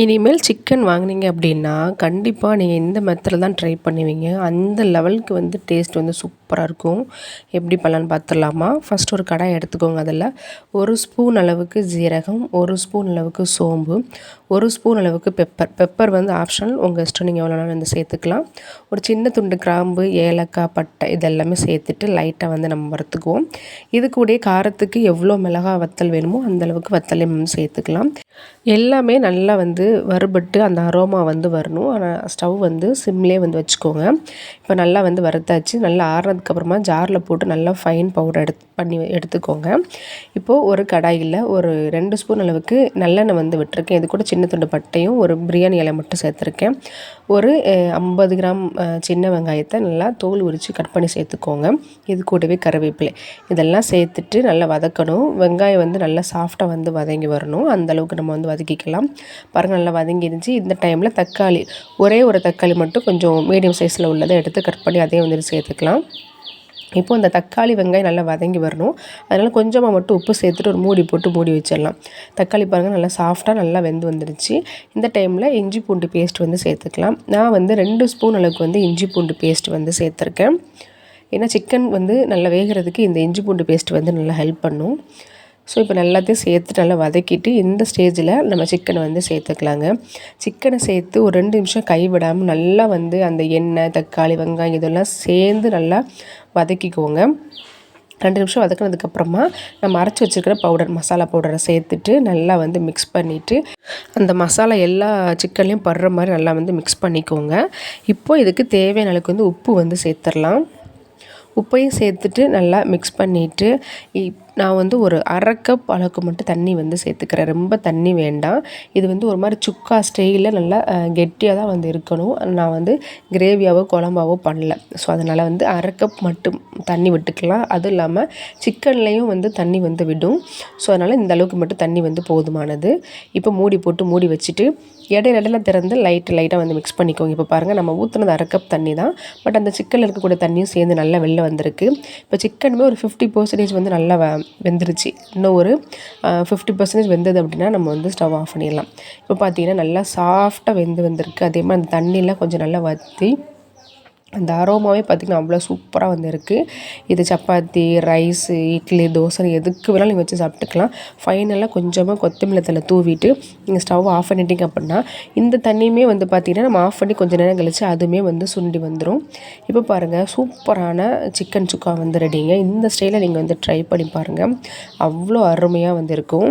இனிமேல் சிக்கன் வாங்குனீங்க அப்படின்னா கண்டிப்பாக நீங்கள் இந்த மெத்தடில் தான் ட்ரை பண்ணுவீங்க. அந்த லெவலுக்கு வந்து டேஸ்ட் வந்து சூப்பர் சூப்பராக இருக்கும். எப்படி பண்ணலான்னு பார்த்துடலாமா ஃபஸ்ட் ஒரு கடாய் எடுத்துக்கோங்க அதில். ஒரு ஸ்பூன் அளவுக்கு ஜீரகம் ஒரு ஸ்பூன் அளவுக்கு சோம்பு ஒரு ஸ்பூன் அளவுக்கு பெப்பர் பெப்பர் வந்து ஆப்ஷனல் உங்கள் இஷ்டம் நீங்கள் எவ்வளோனாலும் வந்து சேர்த்துக்கலாம். ஒரு சின்ன துண்டு கிராம்பு ஏலக்காய் பட்டை இதெல்லாமே சேர்த்துட்டு லைட்டாக வந்து நம்ம வறுத்துக்குவோம். இது கூட காரத்துக்கு எவ்வளோ மிளகா வத்தல் வேணுமோ அந்தளவுக்கு வத்தலையும் சேர்த்துக்கலாம். எல்லாமே நல்லா வந்து வறுபட்டு அந்த அரோமா வந்து வரணும். ஆனால் ஸ்டவ் வந்து சிம்லேயே வந்து வச்சுக்கோங்க. இப்போ நல்லா வந்து வறுத்தாச்சு. நல்லா அதுக்கப்புறமா ஜாரில் போட்டு நல்லா ஃபைன் பவுடர் எடுத்து பண்ணி எடுத்துக்கோங்க. இப்போது ஒரு கடாயில் ஒரு ரெண்டு ஸ்பூன் அளவுக்கு நல்லெண்ணெய் வந்து விட்டுருக்கேன். இது கூட சின்ன துண்டு பட்டையும் ஒரு பிரியாணி இலை மட்டும் சேர்த்துருக்கேன். ஒரு ஐம்பது கிராம் சின்ன வெங்காயத்தை நல்லா தோல் உரித்து கட் பண்ணி சேர்த்துக்கோங்க. இது கூடவே கருவேப்பிலை. இதெல்லாம் சேர்த்துட்டு நல்லா வதக்கணும். வெங்காயம் வந்து நல்லா சாஃப்டாக வந்து வதங்கி வரணும். அந்தளவுக்கு நம்ம வந்து வதக்கிக்கலாம். பாருங்கள் நல்லா வதங்கிருந்துச்சு இந்த டைமில் தக்காளி ஒரே ஒரு தக்காளி மட்டும் கொஞ்சம் மீடியம் சைஸில் உள்ளதை எடுத்து கட் பண்ணி அதையும் வந்துட்டு சேர்த்துக்கலாம். இப்போது இந்த தக்காளி வெங்காயம் நல்லா வதங்கி வரணும். அதனால் கொஞ்சமாக மட்டும் உப்பு சேர்த்துட்டு ஒரு மூடி போட்டு மூடி வச்சிடலாம். தக்காளி பாருங்கள் நல்லா சாஃப்டாக நல்லா வெந்து வந்துடுச்சு இந்த டைமில் இஞ்சி பூண்டு பேஸ்ட் வந்து சேர்த்துக்கலாம். நான் வந்து ரெண்டு ஸ்பூன் அளவுக்கு வந்து இஞ்சி பூண்டு பேஸ்ட் வந்து சேர்த்துருக்கேன். ஏன்னா சிக்கன் வந்து நல்லா வேகிறதுக்கு இந்த இஞ்சி பூண்டு பேஸ்ட் வந்து நல்லா ஹெல்ப் பண்ணும். ஸோ இப்போ எல்லாத்தையும் சேர்த்து நல்லா வதக்கிட்டு இந்த ஸ்டேஜில் நம்ம சிக்கனை வந்து சேர்த்துக்கலாங்க. சிக்கனை சேர்த்து ஒரு ரெண்டு நிமிஷம் கைவிடாமல் நல்லா வந்து அந்த எண்ணெய் தக்காளி வெங்காயம் இதெல்லாம் சேர்ந்து நல்லா வதக்கிக்கோங்க. ரெண்டு நிமிஷம் வதக்கினதுக்கப்புறமா நம்ம அரைச்சி வச்சுருக்கிற பவுடர் மசாலா பவுடரை சேர்த்துட்டு நல்லா வந்து மிக்ஸ் பண்ணிவிட்டு அந்த மசாலா எல்லா சிக்கன்லேயும் படுற மாதிரி நல்லா வந்து மிக்ஸ் பண்ணிக்கோங்க. இப்போது இதுக்கு தேவையான அளவுக்கு வந்து உப்பு வந்து சேர்த்துடலாம். உப்பையும் சேர்த்துட்டு நல்லா மிக்ஸ் பண்ணிவிட்டு நான் வந்து ஒரு அரை கப் அளவுக்கு மட்டும் தண்ணி வந்து சேர்த்துக்கிறேன். ரொம்ப தண்ணி வேண்டாம். இது வந்து ஒரு மாதிரி சுக்கா ஸ்டைலில் நல்லா கெட்டியாக தான் வந்து இருக்கணும். நான் வந்து கிரேவியாவோ குழம்பாவோ பண்ணல. ஸோ அதனால் வந்து அரை கப் மட்டும் தண்ணி விட்டுக்கலாம். அதுவும் இல்லாமல் சிக்கன்லேயும் வந்து தண்ணி வந்து விடும். ஸோ அதனால் இந்த அளவுக்கு மட்டும் தண்ணி வந்து போதுமானது. இப்போ மூடி போட்டு மூடி வச்சுட்டு இடையில இடையில திறந்து லைட்டு லைட்டாக வந்து மிக்ஸ் பண்ணிக்கோங்க. இப்போ பாருங்கள் நம்ம ஊற்றுனது அரை கப் தண்ணி தான் பட் அந்த சிக்கனில் இருக்கக்கூடிய தண்ணியும் சேர்ந்து நல்லா வெளில வந்திருக்கு. இப்போ சிக்கனுமே ஒரு ஃபிஃப்டி பர்சன்டேஜ் வந்து நல்லா வெந்துருச்சு. இன்னும் ஒரு ஃபிஃப்டி பர்சன்டேஜ் வெந்தது அப்படின்னா நம்ம வந்து ஸ்டவ் ஆஃப் பண்ணிடலாம். இப்போ பார்த்தீங்கன்னா நல்லா சாஃப்டாக வெந்து வந்திருக்கு. அதே மாதிரி அந்த தண்ணியெலாம் கொஞ்சம் நல்லா வற்றி அந்த அரோமாவே பார்த்திங்கன்னா அவ்வளோ சூப்பராக வந்து இருக்குது இது சப்பாத்தி ரைஸு இட்லி தோசை எதுக்கு வேணாலும் நீங்கள் வச்சு சாப்பிட்டுக்கலாம். ஃபைனலாக கொஞ்சமாக கொத்தமல்லி தலை தூவிட்டு நீங்கள் ஸ்டவ் ஆஃப் பண்ணிட்டீங்க அப்படின்னா இந்த தண்ணியுமே வந்து பார்த்திங்கன்னா நம்ம ஆஃப் பண்ணி கொஞ்சம் நேரம் கழித்து அதுவுமே வந்து சுண்டி வந்துடும் இப்போ பாருங்கள் சூப்பரான சிக்கன் சுக்கா வந்து ரெடிங்க இந்த ஸ்டைலில் நீங்கள் வந்து ட்ரை பண்ணி பாருங்கள் அவ்வளோ அருமையாக வந்து இருக்கும்